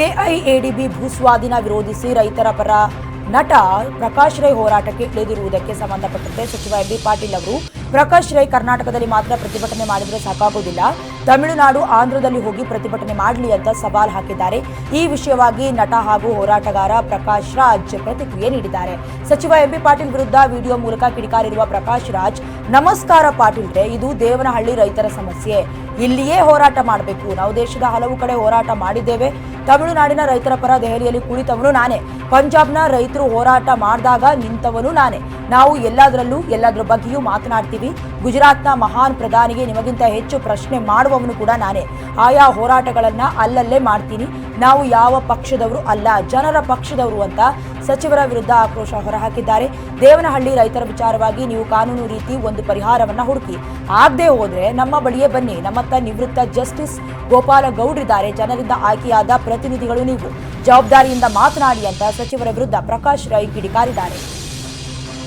KIADB ಭೂಸ್ವಾಧೀನ ವಿರೋಧಿಸಿ ರೈತರ ಪರ ನಟ ಪ್ರಕಾಶ್ ರೈ ಹೋರಾಟಕ್ಕೆ ಇಳಿದಿರುವುದಕ್ಕೆ ಸಂಬಂಧಪಟ್ಟಂತೆ ಸಚಿವ ಎಂ ಬಿ ಪಾಟೀಲ್ ಅವರು ಪ್ರಕಾಶ್ ರೈ ಕರ್ನಾಟಕದಲ್ಲಿ ಮಾತ್ರ ಪ್ರತಿಭಟನೆ ಮಾಡಿದರೆ ಸಾಕಾಗುವುದಿಲ್ಲ ತಮಿಳುನಾಡು ಆಂಧ್ರದಲ್ಲಿ ಹೋಗಿ ಪ್ರತಿಭಟನೆ ಮಾಡಲಿ ಅಂತ ಸವಾಲ್ ಹಾಕಿದ್ದಾರೆ. ಈ ವಿಷಯವಾಗಿ ನಟ ಹಾಗೂ ಹೋರಾಟಗಾರ ಪ್ರಕಾಶ್ ರಾಜ್ ಪ್ರತಿಕ್ರಿಯೆ ನೀಡಿದ್ದಾರೆ. ಸಚಿವ ಎಂ ಬಿ ಪಾಟೀಲ್ ವಿರುದ್ಧ ವಿಡಿಯೋ ಮೂಲಕ ಕಿಡಿಕಾರಿರುವ ಪ್ರಕಾಶ್ ರಾಜ್, ನಮಸ್ಕಾರ ಪಾಟೀಲ್ರೆ ಇದು ದೇವನಹಳ್ಳಿ ರೈತರ ಸಮಸ್ಯೆ. ಇಲ್ಲಿಯೇ ಹೋರಾಟ ಮಾಡಬೇಕು. ನಾವು ದೇಶದ ಹಲವು ಕಡೆ ಹೋರಾಟ ಮಾಡಿದ್ದೇವೆ. ತಮಿಳುನಾಡಿನ ರೈತರ ಪರ ದೆಹಲಿಯಲ್ಲಿ ಕುಳಿತವನು ನಾನೇ. ಪಂಜಾಬ್ನ ರೈತರು ಹೋರಾಟ ಮಾಡಿದಾಗ ನಿಂತವನು ನಾನೇ. ನಾವು ಎಲ್ಲದರಲ್ಲೂ, ಎಲ್ಲದರ ಬಗ್ಗೆಯೂ ಮಾತನಾಡ್ತೀವಿ. ಗುಜರಾತ್ನ ಮಹಾನ್ ಪ್ರಧಾನಿಗೆ ನಿಮಗಿಂತ ಹೆಚ್ಚು ಪ್ರಶ್ನೆ ಮಾಡುವವನು ಕೂಡ ನಾನೇ. ಆಯಾ ಹೋರಾಟಗಳನ್ನು ಅಲ್ಲಲ್ಲೇ ಮಾಡ್ತೀನಿ. ನಾವು ಯಾವ ಪಕ್ಷದವರು ಅಲ್ಲ, ಜನರ ಪಕ್ಷದವರು ಅಂತ ಸಚಿವರ ವಿರುದ್ಧ ಆಕ್ರೋಶ ಹೊರಹಾಕಿದ್ದಾರೆ. ದೇವನಹಳ್ಳಿ ರೈತರ ವಿಚಾರವಾಗಿ ನೀವು ಕಾನೂನು ರೀತಿ ಒಂದು ಪರಿಹಾರವನ್ನ ಹುಡುಕಿ. ಆಗದೇ ಹೋದ್ರೆ ನಮ್ಮ ಬಳಿಯೇ ಬನ್ನಿ. ನಮ್ಮತ್ತ ನಿವೃತ್ತ ಜಸ್ಟಿಸ್ ಗೋಪಾಲ ಗೌಡ್ರಿದ್ದಾರೆ ಜನರಿಂದ ಆಯ್ಕೆಯಾದ ಪ್ರತಿನಿಧಿಗಳು ನೀವು. ಜವಾಬ್ದಾರಿಯಿಂದ ಮಾತನಾಡಿ ಅಂತ ಸಚಿವರ ವಿರುದ್ಧ ಪ್ರಕಾಶ್ ರೈ ಕಿಡಿಕಾರಿದ್ದಾರೆ.